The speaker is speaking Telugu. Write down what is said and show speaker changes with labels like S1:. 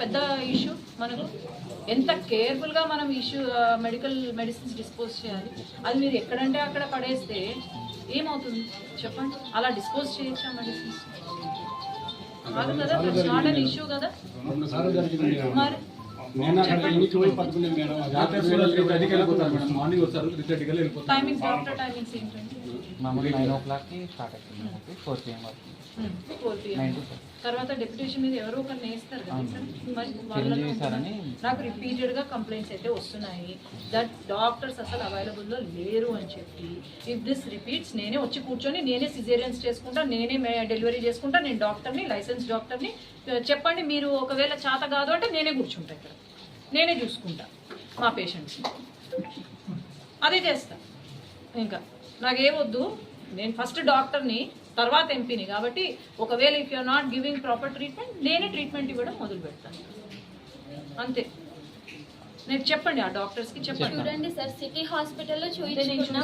S1: పెద్ద ఇష్యూ మనకు. ఎంత కేర్ఫుల్గా మనం ఇష్యూ మెడికల్ మెడిసిన్స్ డిస్పోజ్ చేయాలి. అది మీరు ఎక్కడంటే అక్కడ పడేస్తే ఏమవుతుంది? చెప్పండి. అలా డిస్పోజ్ చేయొచ్చా మెడిసిన్స్ కాదు కదా నాట్ అన్ ఇష్యూ కదా. మరి టైమింగ్స్ డాక్టర్ టైమింగ్స్ ఏంటండి?
S2: మామూలు నైన్ ఓ క్లాక్కి స్టార్ట్ అవుతుంది మనకి ఫోర్ పిఎం వరకు.
S1: ఫోర్
S2: టు
S1: తర్వాత డెప్యుటేషన్ మీద ఎవరో ఒకరు నేస్తారు కదా సార్? మరి
S2: చిరంజీవి సార్ అని
S1: నాకు రిపీటెడ్గా కంప్లైంట్స్ అయితే వస్తున్నాయి. దట్ డాక్టర్స్ అసలు అవైలబుల్లో లేరు అని చెప్పి ఇఫ్ దిస్ రిపీట్స్ నేనే వచ్చి కూర్చొని నేనే సిజేరియన్స్ చేసుకుంటా నేనే డెలివరీ చేసుకుంటా నేను డాక్టర్ని లైసెన్స్ డాక్టర్ని చెప్పండి మీరు ఒకవేళ చేత కాదు అంటే నేనే కూర్చుంటా ఇక్కడ. నేనే చూసుకుంటా మా పేషెంట్స్ని అదే చేస్తా. ఇంకా నాకేమొద్దు. నేను ఫస్ట్ డాక్టర్ని తర్వాత ఎంపీని కాబట్టి ఒకవేళ if you are not giving proper treatment నేనే ట్రీట్మెంట్ ఇవ్వడం మొదలు పెడతాను అంతే. నేను చెప్పండి ఆ డాక్టర్స్కి చెప్పండి.
S3: చూడండి సార్ సిటీ హాస్పిటల్లో చూయించుకున్న